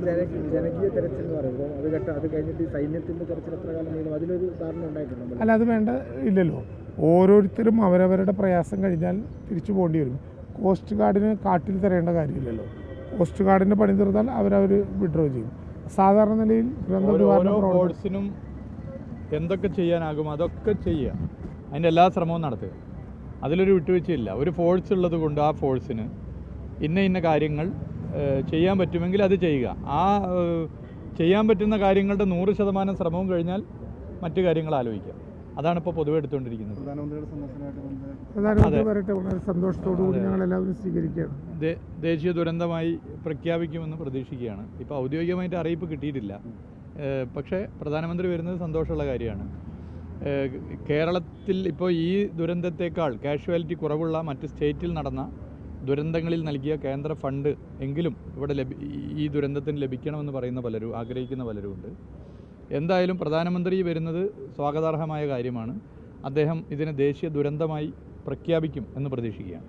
ജന- ജനകീയ തെരച്ചിൽ എന്ന് പറയുമ്പോൾ അത് കേട്ട അത് കഴിഞ്ഞിട്ട് സൈന്യത്തിന്റെ തെരച്ചിൽ എത്ര കാലം നീളും? അതിലൊരു ധാരണ ഉണ്ടായിട്ടുണ്ട് അല്ല അത് വേണ്ട ഇല്ലല്ലോ. ഓരോരുത്തരും അവരവരുടെ പ്രയാസം കഴിഞ്ഞാൽ തിരിച്ചു പോകേണ്ടി വരും. കോസ്റ്റ് ഗാർഡിന് കാട്ടിൽ തരേണ്ട കാര്യമില്ലല്ലോ. കോസ്റ്റ് ഗാർഡിന്റെ പണി തീർത്താൽ അവരവർ വിഡ്രോ ചെയ്യും. സാധാരണ നിലയിൽ ദുരന്ത ഓരോ നിവാരണ ഓരോ പ്രവർത്തനം എന്തൊക്കെ ചെയ്യാനാകും അതൊക്കെ ചെയ്യുക. അതിന്റെ എല്ലാ ശ്രമവും നടത്തുക. അതിലൊരു വിട്ടുവീഴ്ചയില്ല. ഒരു ഫോഴ്സ് ഉള്ളത് കൊണ്ട് ആ ഫോഴ്സിന് ഇന്ന ഇന്ന കാര്യങ്ങൾ ചെയ്യാൻ പറ്റുമെങ്കിൽ അത് ചെയ്യുക. ആ ചെയ്യാൻ പറ്റുന്ന കാര്യങ്ങളുടെ നൂറ് ശതമാനം ശ്രമവും കഴിഞ്ഞാൽ മറ്റു കാര്യങ്ങൾ ആലോചിക്കുക അതാണ് ഇപ്പോൾ പൊതുവെ എടുത്തുകൊണ്ടിരിക്കുന്നത്. ദേശീയ ദുരന്തമായി പ്രഖ്യാപിക്കുമെന്ന് പ്രതീക്ഷിക്കുകയാണ്. ഇപ്പോൾ ഔദ്യോഗികമായിട്ട് അറിയിപ്പ് കിട്ടിയിട്ടില്ല. പക്ഷേ പ്രധാനമന്ത്രി വരുന്നത് സന്തോഷമുള്ള കാര്യമാണ്. കേരളത്തിൽ ഇപ്പോൾ ഈ ദുരന്തത്തേക്കാൾ കാഷ്വാലിറ്റി കുറവുള്ള മറ്റ് സ്റ്റേറ്റിൽ നടന്ന ദുരന്തങ്ങളിൽ നൽകിയ കേന്ദ്ര ഫണ്ട് എങ്കിലും ഇവിടെ ലഭി ഈ ദുരന്തത്തിന് ലഭിക്കണമെന്ന് പറയുന്ന പലരും ആഗ്രഹിക്കുന്ന പലരുമുണ്ട് എന്തായാലും പ്രധാനമന്ത്രി വരുന്നത് സ്വാഗതാർഹമായ കാര്യമാണ്. അദ്ദേഹം ഇതിനെ ദേശീയ ദുരന്തമായി പ്രഖ്യാപിക്കും എന്ന് പ്രതീക്ഷിക്കുകയാണ്.